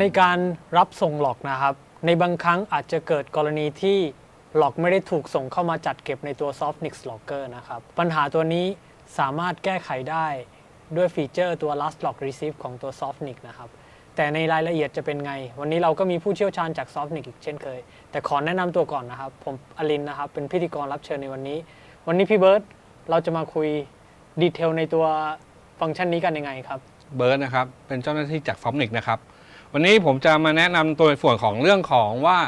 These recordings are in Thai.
ในการรับส่งหลอกนะครับ ในบางครั้งอาจจะเกิดกรณีที่หลอกไม่ได้ถูกส่งเข้ามาจัดเก็บในตัว Softnix Locker นะครับ ปัญหาตัวนี้สามารถแก้ไขได้ด้วยฟีเจอร์ตัว Last Lock Receive ของตัว Softnix นะครับ แต่ในรายละเอียดจะเป็นไง วันนี้เราก็มีผู้เชี่ยวชาญจาก Softnix อีกเช่นเคย แต่ขอแนะนำตัวก่อนนะครับ ผมอลินนะครับ เป็นพิธีกรรับเชิญในวันนี้ วันนี้พี่เบิร์ตเราจะมาคุยดีเทลในตัวฟังก์ชันนี้กันยังไงครับ เบิร์ดนะครับ เป็นเจ้าหน้าที่จากฟอมนิกนะครับ วันนี้ผมจะมาแนะนำตัวส่วนของเรื่องของว่า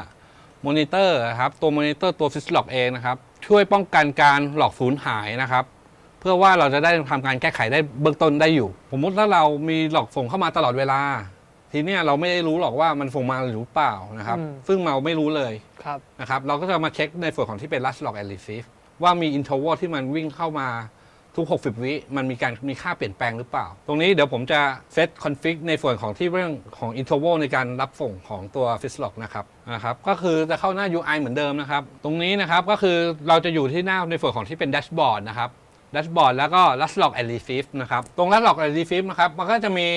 มอนิเตอร์นะครับตัวมอนิเตอร์ตัวฟิสล็อกเองนะครับช่วยป้องกันการหลอกสูญหายนะครับ เพื่อว่าเราจะได้ทำการแก้ไขได้เบื้องต้นได้อยู่ สมมติถ้าเรามีหลอกส่งเข้ามาตลอดเวลา ทีเนี้ยเราไม่ได้รู้หรอกว่ามันส่งมาหรือเปล่านะครับ อืม ซึ่งเราไม่รู้เลยครับนะครับ เราก็จะมาเช็คในส่วนของที่เป็น last log and receive ว่ามี interval ที่มันวิ่งเข้ามา ทุก 60 วิมันมีการมีค่าเปลี่ยนแปลงหรือเปล่า ตรงนี้เดี๋ยวผมจะเซตคอนฟิกในส่วนของที่เรื่องของ interval ในการรับส่งของตัว f i s log นะครับนะครับ ก็คือจะเข้าหน้า UI เหมือนเดิมนะครับ ตรงนี้นะครับก็คือเราจะอยู่ที่หน้าในส่วนของที่เป็น dashboard นะครับ dashboard แล้วก็ last log and receive นะครับ ตรง last log and receive นะครับ มันก็จะมี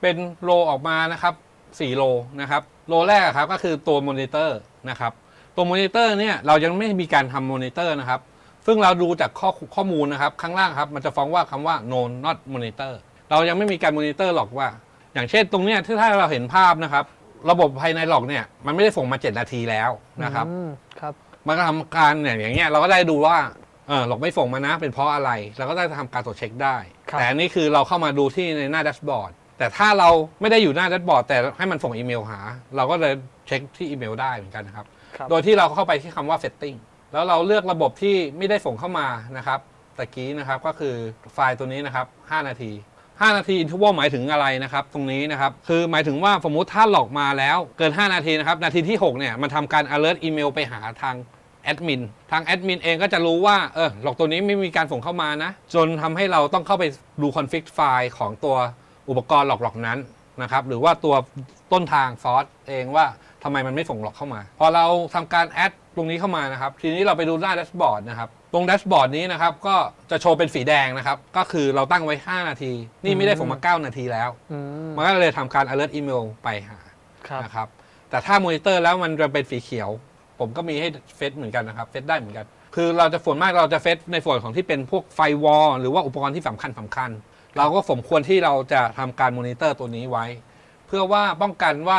เป็นโลออกมานะครับ4โลนะครับ โลแรกอะครับก็คือตัวมอนิเตอร์นะครับ ตัวมอนิเตอร์เนี่ยเรายังไม่มีการทำมอนิเตอร์นะครับ ซึ่งเราดูจากข้อข้อมูลนะครับ ข้างล่างครับ มันจะฟ้องว่าคำว่า no not monitor เรายังไม่มีการมอนิเตอร์หรอกว่า อย่างเช่นตรงเนี้ยที่ถ้าเราเห็นภาพนะครับ ระบบภายในหลอกเนี่ยมันไม่ได้ส่งมา 7 นาทีแล้วนะครับ อืมครับ มันก็ทำการเนี่ยอย่างเงี้ยเราก็ได้ดูว่าเออหลอกไม่ส่งมานะ เป็นเพราะอะไร เราก็ได้ทำการตรวจเช็คได้ ครับ แต่อันนี้คือเราเข้ามาดูที่ในหน้าแดชบอร์ดแต่ถ้าเราไม่ได้อยู่หน้าแดชบอร์ดแต่ให้มันส่งอีเมลหา เราก็เลยเช็คที่อีเมลได้เหมือนกันนะครับ ครับ โดยที่เราเข้าไปที่คำว่า setting แล้วเราเลือกระบบที่ไม่ได้ส่งเข้ามานะครับตะกี้นะครับก็คือไฟล์ตัวนี้นะครับ 5 นาที 5 นาที interval หมายถึงอะไรนะครับ ตรงนี้นะครับ คือหมายถึงว่าสมมติถ้าหลอกมาแล้วเกิน 5 นาทีนะครับ นาทีที่ 6 เนี่ย มันทำการ alert อีเมลไปหาทางแอดมินทางแอดมินเองก็จะรู้ว่าเออหลอกตัวนี้ไม่มีการส่งเข้ามานะ จนทำให้เราต้องเข้าไปดู config ไฟล์ของตัวอุปกรณ์หลอกๆนั้นนะครับหรือว่าตัวต้นทางซอสเองว่า ทำไมมันไม่ส่งหลอกเข้ามา พอเราทำการแอดตรงนี้เข้ามานะครับ ทีนี้เราไปดูหน้าแดชบอร์ดนะครับ ตรงแดชบอร์ดนี้นะครับ ก็จะโชว์เป็นสีแดงนะครับ ก็คือเราตั้งไว้ 5 นาที นี่ไม่ได้ส่งมา 9 นาทีแล้ว อืมมันก็เลยทำการ alert อีเมลไปหาครับ นะครับ แต่ถ้ามอนิเตอร์แล้วมันจะเป็นสีเขียว ผมก็มีให้เฟซเหมือนกันนะครับ เฟซได้เหมือนกัน คือเราจะส่วนมากเราจะเฟซในส่วนของที่เป็นพวกไฟวอลหรือว่าอุปกรณ์ที่สำคัญสคัญๆเราก็สมควรที่เราจะทำการมอนิเตอร์ตัวนี้ไว้ เพื่อว่าป้องกันว่า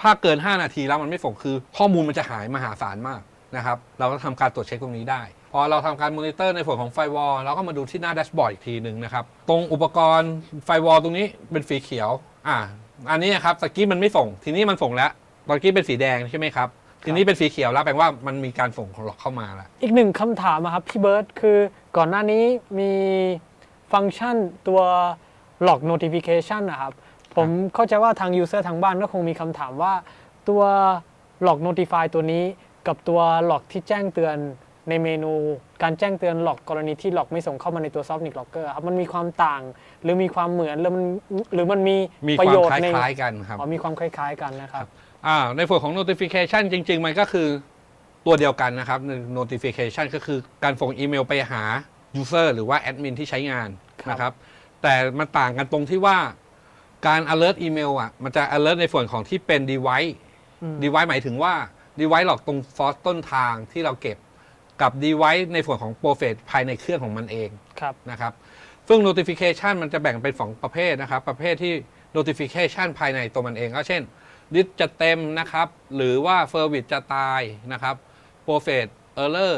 ถ้าเกิน 5 นาทีแล้วมันไม่ส่งคือข้อมูลมันจะหายมหาศาลมากนะครับ เราก็ทำการตรวจเช็คตรงนี้ได้ พอเราทำการมอนิเตอร์ในส่วนของไฟวอลเราก็มาดูที่หน้าแดชบอร์ดอีกทีหนึ่งนะครับ ตรงอุปกรณ์ไฟวอลตรงนี้เป็นสีเขียว อ่า อันนี้ครับตะกี้มันไม่ส่ง ทีนี้มันส่งแล้ว ตะกี้เป็นสีแดงใช่ไหมครับ ทีนี้เป็นสีเขียวแล้วแปลว่ามันมีการส่งของหลอกเข้ามาแล้ว อีกหนึ่งคำถามครับพี่เบิร์ตคือก่อนหน้านี้มีฟังก์ชันตัว log notification นะครับ ผมเข้าใจว่าทาง user ทางบ้านก็คงมีคำถามว่า ตัว log notify ตัวนี้ กับตัว log ที่แจ้งเตือนในเมนู การแจ้งเตือน log กรณีที่ log ไม่ส่งเข้ามาในตัว Softnik Logger ครับมันมีความต่าง หรือมีความเหมือนหรือมันหรือมันมีมีประควาโยมชคน์ในล้ายๆกันครับ อ๋อมีความคล้าย ๆ กันนะครับ อ่าในส่วนของ notification จริง ๆ มันก็คือตัวเดียวกันนะครับ notification ก็คือการส่งอีเมลไปหา user หรือว่าแอดมินที่ใช้งานครับ นะครับ แต่มันต่างกันตรงที่ว่า การ alert อีเมลอะ มันจะ alert ในส่วนของที่เป็น device อืม device หมายถึงว่า device หลอกตรง source ต้นทางที่เราเก็บ กับ device ในส่วนของ process ภายในเครื่องของมันเอง ครับ นะครับ ซึ่ง notification มันจะแบ่งเป็นสองประเภทนะครับ ประเภทที่ notification ภายในตัวมันเอง ก็เช่น ดิสจะเต็มนะครับ หรือว่า service จะตายนะครับ process error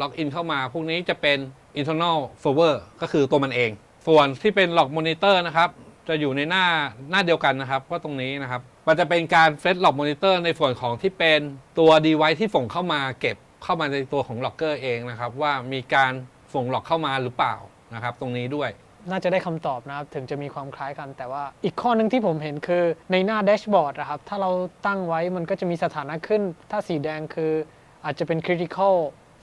login เข้ามา พวกนี้จะเป็น internal server ก็คือตัวมันเอง ส่วนที่เป็น log monitor นะครับ จะอยู่ในหน้าหน้าเดียวกันนะครับก็ตรงนี้นะครับ มันจะเป็นการเฟซ log monitor ในส่วนของที่เป็นตัว device ที่ส่งเข้ามาเก็บเข้ามาในตัวของ logger เองนะครับ ว่ามีการส่งหลอกเข้ามาหรือเปล่านะครับ ตรงนี้ด้วยน่าจะได้คำตอบนะครับ ถึงจะมีความคล้ายกัน แต่ว่าอีกข้อหนึ่งที่ผมเห็นคือในหน้าแดชบอร์ดนะครับ ถ้าเราตั้งไว้มันก็จะมีสถานะขึ้น ถ้าสีแดงคืออาจจะเป็น critical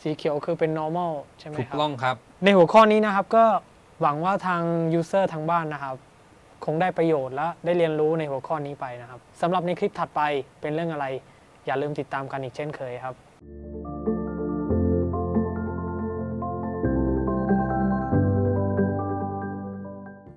สีเขียวคือเป็น normal ใช่ไหมถูกครับต้องครับ ในหัวข้อนี้นะครับก็หวังว่าทาง user ทางบ้านนะครับ คงได้ประโยชน์และได้เรียนรู้ในหัวข้อนี้ไปนะครับสำหรับในคลิปถัดไปเป็นเรื่องอะไร อย่าลืมติดตามกันอีกเช่นเคยครับ